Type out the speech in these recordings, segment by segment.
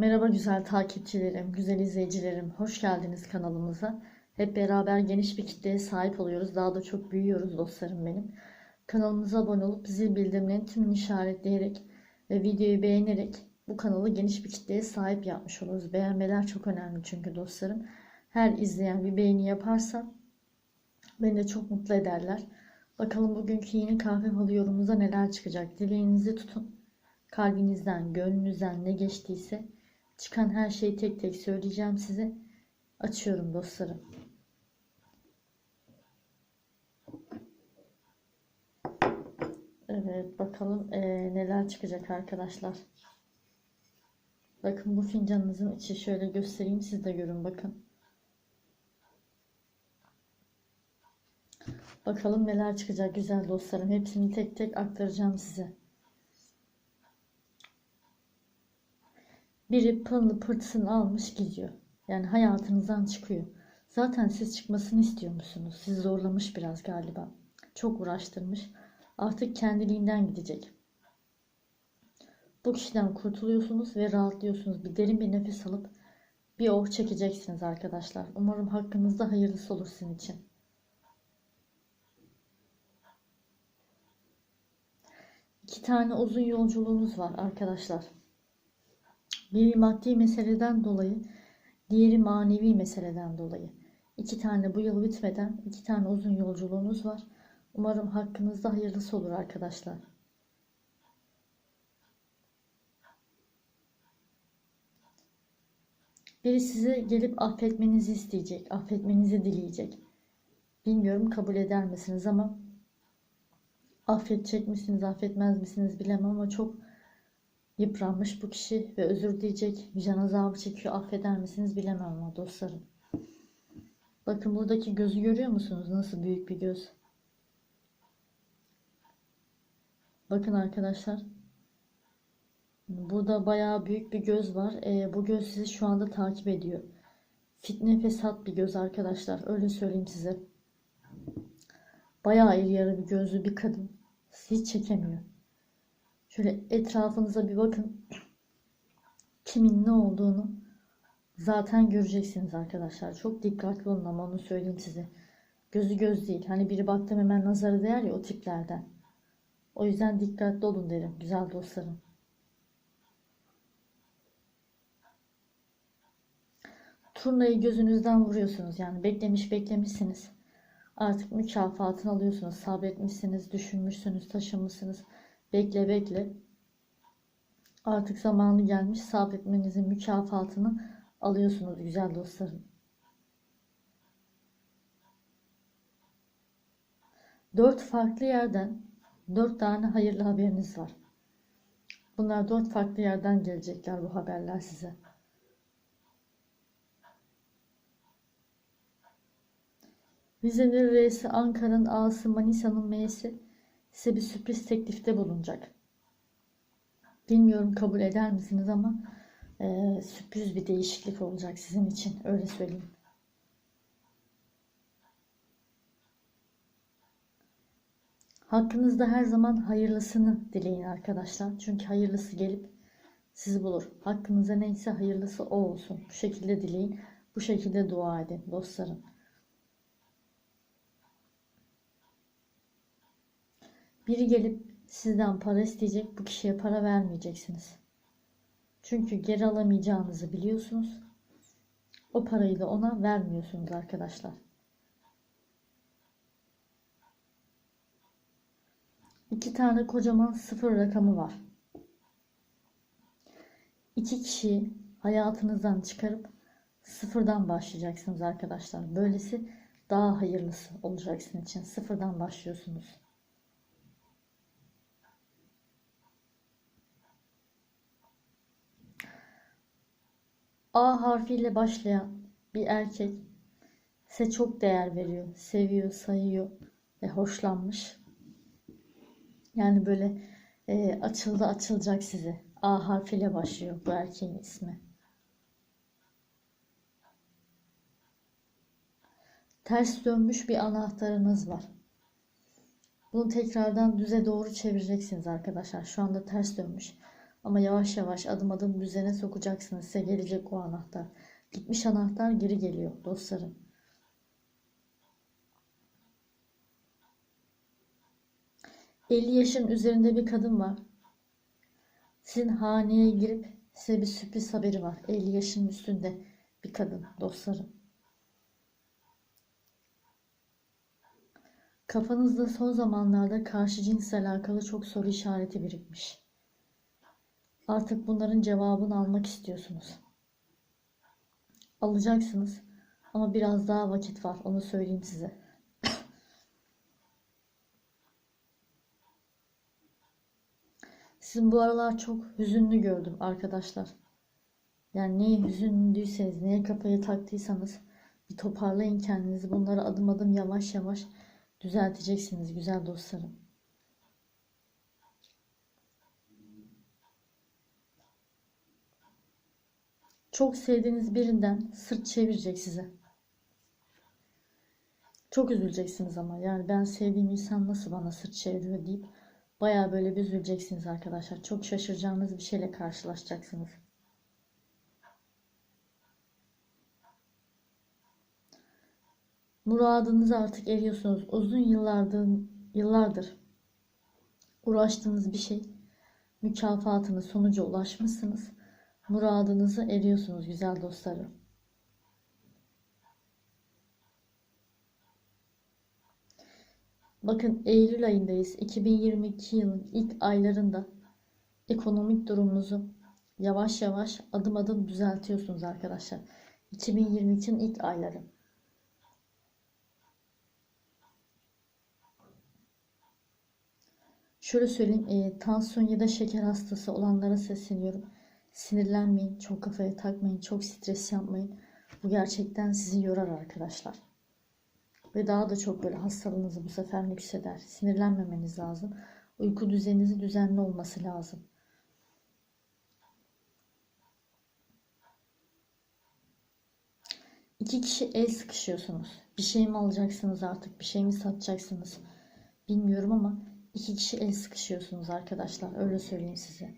Merhaba güzel takipçilerim, güzel izleyicilerim. Hoş geldiniz kanalımıza. Hep beraber geniş bir kitleye sahip oluyoruz. Daha da çok büyüyoruz dostlarım benim. Kanalımıza abone olup zil bildirimlerini tümünü işaretleyerek ve videoyu beğenerek bu kanalı geniş bir kitleye sahip yapmış oluruz. Beğenmeler çok önemli çünkü dostlarım. Her izleyen bir beğeni yaparsa beni de çok mutlu ederler. Bakalım bugünkü yeni kahve falı yorumumuza neler çıkacak. Dileğinizi tutun. Kalbinizden, gönlünüzden ne geçtiyse çıkan her şeyi tek tek söyleyeceğim size. Açıyorum dostlarım. Evet bakalım eee, neler çıkacak arkadaşlar. Bakın bu fincanınızın içi şöyle göstereyim siz de görün bakın. Bakalım neler çıkacak güzel dostlarım. Hepsini tek tek aktaracağım size. Biri pılını pırtısını almış gidiyor. Yani hayatınızdan çıkıyor. Zaten siz çıkmasını istiyor musunuz? Sizi zorlamış biraz galiba. Çok uğraştırmış. Artık kendiliğinden gidecek. Bu kişiden kurtuluyorsunuz ve rahatlıyorsunuz. Bir derin bir nefes alıp bir oh çekeceksiniz arkadaşlar. Umarım hakkınızda hayırlısı olur sizin için. İki tane uzun yolculuğunuz var arkadaşlar. Biri maddi meseleden dolayı, diğeri manevi meseleden dolayı. İki tane bu yıl bitmeden iki tane uzun yolculuğunuz var. Umarım hakkınızda hayırlısı olur arkadaşlar. Biri size gelip affetmenizi isteyecek, affetmenizi dileyecek. Bilmiyorum kabul eder misiniz ama affedecek misiniz, affetmez misiniz bilemem ama çok yıpranmış bu kişi ve özür dileyecek, vicdan azabı çekiyor. Affeder misiniz bilemem ama dostlarım. Bakın buradaki gözü görüyor musunuz? Nasıl büyük bir göz. Bakın arkadaşlar. Burada bayağı büyük bir göz var. Ee, bu göz sizi şu anda takip ediyor. Fitne fesat bir göz arkadaşlar. Öyle söyleyeyim size. Bayağı iri yarı bir gözlü bir kadın. Sizi çekemiyor. Şöyle etrafınıza bir bakın. Kimin ne olduğunu zaten göreceksiniz arkadaşlar. Çok dikkatli olun ama onu söyleyeyim size. Gözü göz değil. Hani biri baktım hemen nazarı değer ya o tiplerden. O yüzden dikkatli olun derim güzel dostlarım. Turnayı gözünüzden vuruyorsunuz yani beklemiş beklemişsiniz. Artık mükafatını alıyorsunuz. Sabretmişsiniz, düşünmüşsünüz, taşınmışsınız. Bekle bekle. Artık zamanı gelmiş sabretmenizin mükafatını alıyorsunuz güzel dostlarım. Dört farklı yerden dört tane hayırlı haberiniz var. Bunlar dört farklı yerden gelecekler bu haberler size. Rize'nin R'si, Ankara'nın A'sı, Manisa'nın M'si size bir sürpriz teklifte bulunacak. Bilmiyorum kabul eder misiniz ama e, sürpriz bir değişiklik olacak sizin için. Öyle söyleyeyim. Hakkınızda her zaman hayırlısını dileyin arkadaşlar. Çünkü hayırlısı gelip sizi bulur. Hakkınıza neyse hayırlısı o olsun. Bu şekilde dileyin. Bu şekilde dua edin dostlarım. Biri gelip sizden para isteyecek. Bu kişiye para vermeyeceksiniz. Çünkü geri alamayacağınızı biliyorsunuz. O parayı da ona vermiyorsunuz arkadaşlar. İki tane kocaman sıfır rakamı var. İki kişiyi hayatınızdan çıkarıp sıfırdan başlayacaksınız arkadaşlar. Böylesi daha hayırlısı olacak sizin için. Sıfırdan başlıyorsunuz. A harfiyle başlayan bir erkek size çok değer veriyor, seviyor, sayıyor ve hoşlanmış. Yani böyle e, açıldı açılacak size. A harfiyle başlıyor bu erkeğin ismi. Ters dönmüş bir anahtarınız var. Bunu tekrardan düze doğru çevireceksiniz arkadaşlar. Şu anda ters dönmüş. Ama yavaş yavaş adım adım düzene sokacaksınız. Size gelecek o anahtar. Gitmiş anahtar geri geliyor dostlarım. ...50 yaşın üzerinde bir kadın var. Sizin haneye girip size bir sürpriz haberi var. 50 yaşın üstünde bir kadın dostlarım. Kafanızda son zamanlarda karşı cinsle alakalı çok soru işareti birikmiş. Artık bunların cevabını almak istiyorsunuz. Alacaksınız ama biraz daha vakit var onu söyleyeyim size. Sizin bu aralar çok hüzünlü gördüm arkadaşlar. Yani neye hüzünlüyseniz, neye kafayı taktıysanız bir toparlayın kendinizi. Bunları adım adım yavaş yavaş düzelteceksiniz güzel dostlarım. Çok sevdiğiniz birinden sırt çevirecek size. Çok üzüleceksiniz ama yani ben sevdiğim insan nasıl bana sırt çeviriyor deyip baya böyle bir üzüleceksiniz arkadaşlar. Çok şaşıracağınız bir şeyle karşılaşacaksınız. Muradınıza artık eriyorsunuz. Uzun yıllardır, yıllardır uğraştığınız bir şey mükafatını sonuca ulaşmışsınız. Muradınızı eriyorsunuz güzel dostlarım. Bakın Eylül ayındayız. 2022 yılın ilk aylarında ekonomik durumunuzu yavaş yavaş adım adım düzeltiyorsunuz arkadaşlar. 2022'nin ilk ayları. Şöyle söyleyeyim, e, tansiyon ya da şeker hastası olanlara sesleniyorum. Sinirlenmeyin, çok kafaya takmayın, çok stres yapmayın. Bu gerçekten sizi yorar arkadaşlar. Ve daha da çok böyle hastalığınızı bu sefer yükseder. Sinirlenmemeniz lazım. Uyku düzeninizi düzenli olması lazım. İki kişi el sıkışıyorsunuz. Bir şey mi alacaksınız artık? Bir şey mi satacaksınız? Bilmiyorum ama iki kişi el sıkışıyorsunuz arkadaşlar. Öyle söyleyeyim size.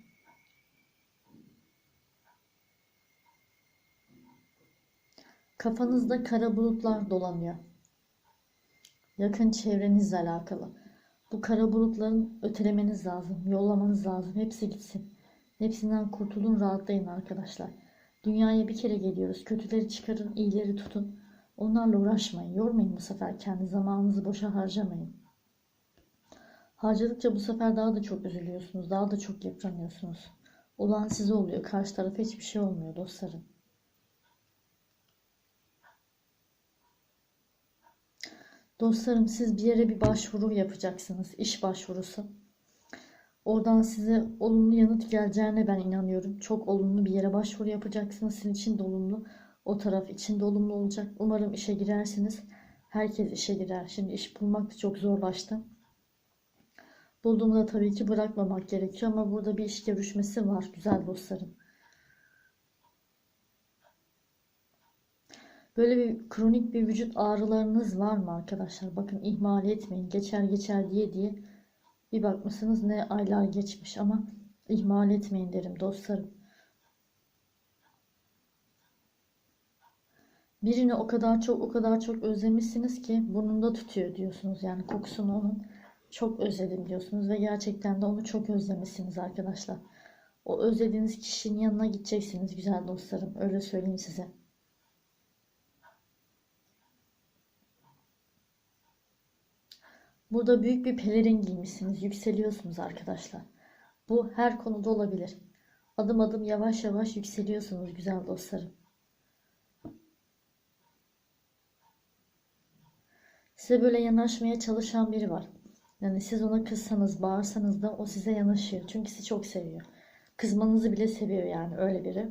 Kafanızda kara bulutlar dolanıyor. Yakın çevrenizle alakalı. Bu kara bulutların ötelemeniz lazım. Yollamanız lazım. Hepsi gitsin. Hepsinden kurtulun, rahatlayın arkadaşlar. Dünyaya bir kere geliyoruz. Kötüleri çıkarın, iyileri tutun. Onlarla uğraşmayın. Yormayın bu sefer. Kendi zamanınızı boşa harcamayın. Harcadıkça bu sefer daha da çok üzülüyorsunuz. Daha da çok yıpranıyorsunuz. Olan size oluyor. Karşı tarafa hiçbir şey olmuyor dostlarım. Dostlarım siz bir yere bir başvuru yapacaksınız. iş başvurusu. Oradan size olumlu yanıt geleceğine ben inanıyorum. Çok olumlu bir yere başvuru yapacaksınız. Sizin için de olumlu. O taraf için de olumlu olacak. Umarım işe girersiniz. Herkes işe girer. Şimdi iş bulmak da çok zorlaştı. Bulduğumda tabii ki bırakmamak gerekiyor ama burada bir iş görüşmesi var güzel dostlarım. Böyle bir kronik bir vücut ağrılarınız var mı arkadaşlar? Bakın ihmal etmeyin. Geçer geçer diye diye bir bakmışsınız ne aylar geçmiş ama ihmal etmeyin derim dostlarım. Birini o kadar çok o kadar çok özlemişsiniz ki burnunda tutuyor diyorsunuz. Yani kokusunu onun çok özledim diyorsunuz ve gerçekten de onu çok özlemişsiniz arkadaşlar. O özlediğiniz kişinin yanına gideceksiniz güzel dostlarım. Öyle söyleyeyim size. Burada büyük bir pelerin giymişsiniz. Yükseliyorsunuz arkadaşlar. Bu her konuda olabilir. Adım adım yavaş yavaş yükseliyorsunuz güzel dostlarım. Size böyle yanaşmaya çalışan biri var. Yani siz ona kızsanız, bağırsanız da o size yanaşıyor. Çünkü sizi çok seviyor. Kızmanızı bile seviyor yani öyle biri.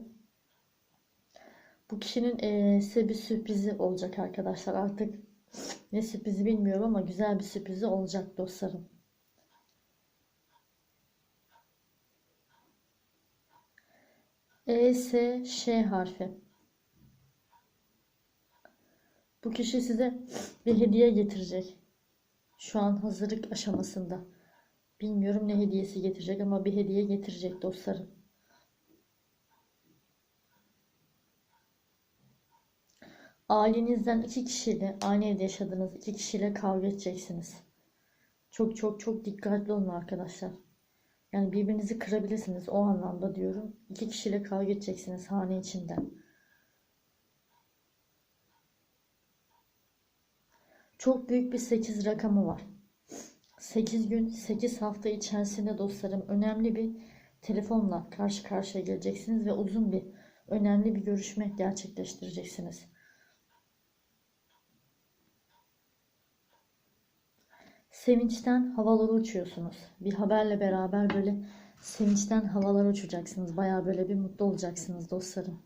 Bu kişinin size bir sürprizi olacak arkadaşlar. Artık ne sürprizi bilmiyorum ama güzel bir sürprizi olacak dostlarım. E, S, Ş harfi. Bu kişi size bir hediye getirecek. Şu an hazırlık aşamasında. Bilmiyorum ne hediyesi getirecek ama bir hediye getirecek dostlarım. Ailenizden iki kişiyle, aynı evde yaşadığınız iki kişiyle kavga edeceksiniz. Çok çok çok dikkatli olun arkadaşlar. Yani birbirinizi kırabilirsiniz o anlamda diyorum. İki kişiyle kavga edeceksiniz hane içinde. Çok büyük bir 8 rakamı var. 8 gün, 8 hafta içerisinde dostlarım önemli bir telefonla karşı karşıya geleceksiniz ve uzun bir önemli bir görüşme gerçekleştireceksiniz. Sevinçten havalara uçuyorsunuz. Bir haberle beraber böyle sevinçten havalara uçacaksınız. Baya böyle bir mutlu olacaksınız dostlarım.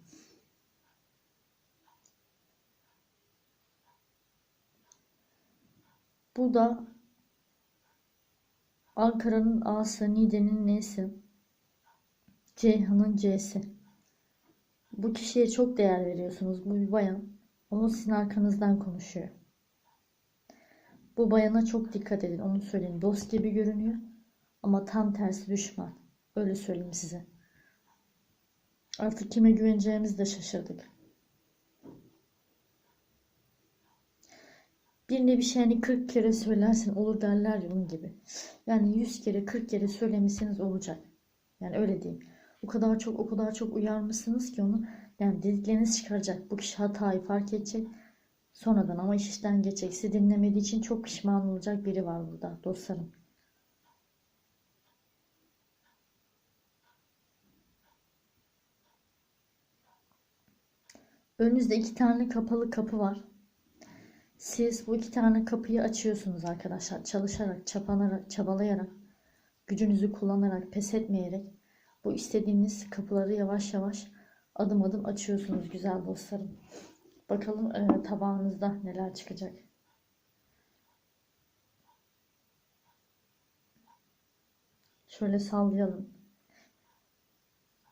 Bu da Ankara'nın A'sı, Niğde'nin N'si, Ceyhan'ın C'si. Bu kişiye çok değer veriyorsunuz. Bu bir bayan. Onun sizin arkanızdan konuşuyor. Bu bayana çok dikkat edin. Onu söyleyeyim. Dost gibi görünüyor. Ama tam tersi düşman. Öyle söyleyeyim size. Artık kime güveneceğimizi de şaşırdık. Birine bir şey hani 40 kere söylersin olur derler ya onun gibi. Yani 100 kere 40 kere söylemişsiniz olacak. Yani öyle diyeyim. O kadar çok o kadar çok uyarmışsınız ki onu yani dedikleriniz çıkaracak. Bu kişi hatayı fark edecek. Sonradan ama iş işten geçecek. Sizi dinlemediği için çok pişman olacak biri var burada dostlarım. Önünüzde iki tane kapalı kapı var. Siz bu iki tane kapıyı açıyorsunuz arkadaşlar. Çalışarak, çapanarak, çabalayarak, gücünüzü kullanarak, pes etmeyerek bu istediğiniz kapıları yavaş yavaş adım adım açıyorsunuz güzel dostlarım. Bakalım e, tabağınızda neler çıkacak. Şöyle sallayalım.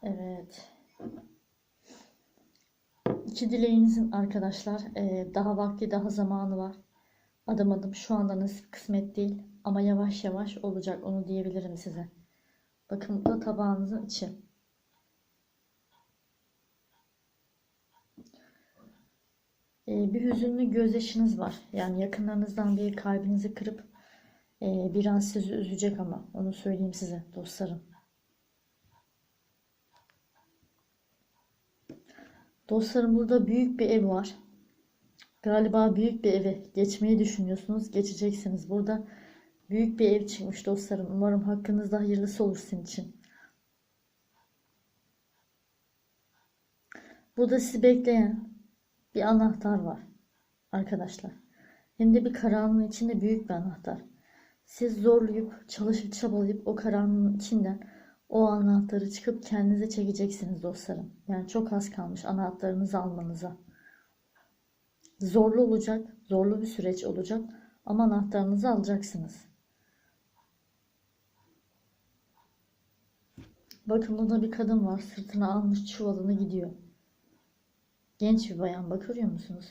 Evet. İki dileğinizin arkadaşlar e, daha vakti daha zamanı var. Adım adım şu anda nasip kısmet değil ama yavaş yavaş olacak onu diyebilirim size. Bakın bu da tabağınızın içi. Bir hüzünlü gözyaşınız var. Yani yakınlarınızdan biri kalbinizi kırıp e, biraz sizi üzecek ama onu söyleyeyim size dostlarım. Dostlarım burada büyük bir ev var. Galiba büyük bir eve geçmeyi düşünüyorsunuz. Geçeceksiniz. Burada büyük bir ev çıkmış dostlarım. Umarım hakkınızda hayırlısı olur sizin için. Burada sizi bekleyen bir anahtar var arkadaşlar. Hem de bir karanlığın içinde büyük bir anahtar. Siz zorlayıp, çalışıp çabalayıp o karanlığın içinden o anahtarı çıkıp kendinize çekeceksiniz dostlarım. Yani çok az kalmış anahtarınızı almanıza. Zorlu olacak, zorlu bir süreç olacak ama anahtarınızı alacaksınız. Bakın burada bir kadın var. Sırtına almış çuvalını gidiyor. Genç bir bayan bak görüyor musunuz?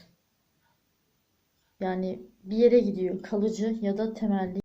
Yani bir yere gidiyor. Kalıcı ya da temelli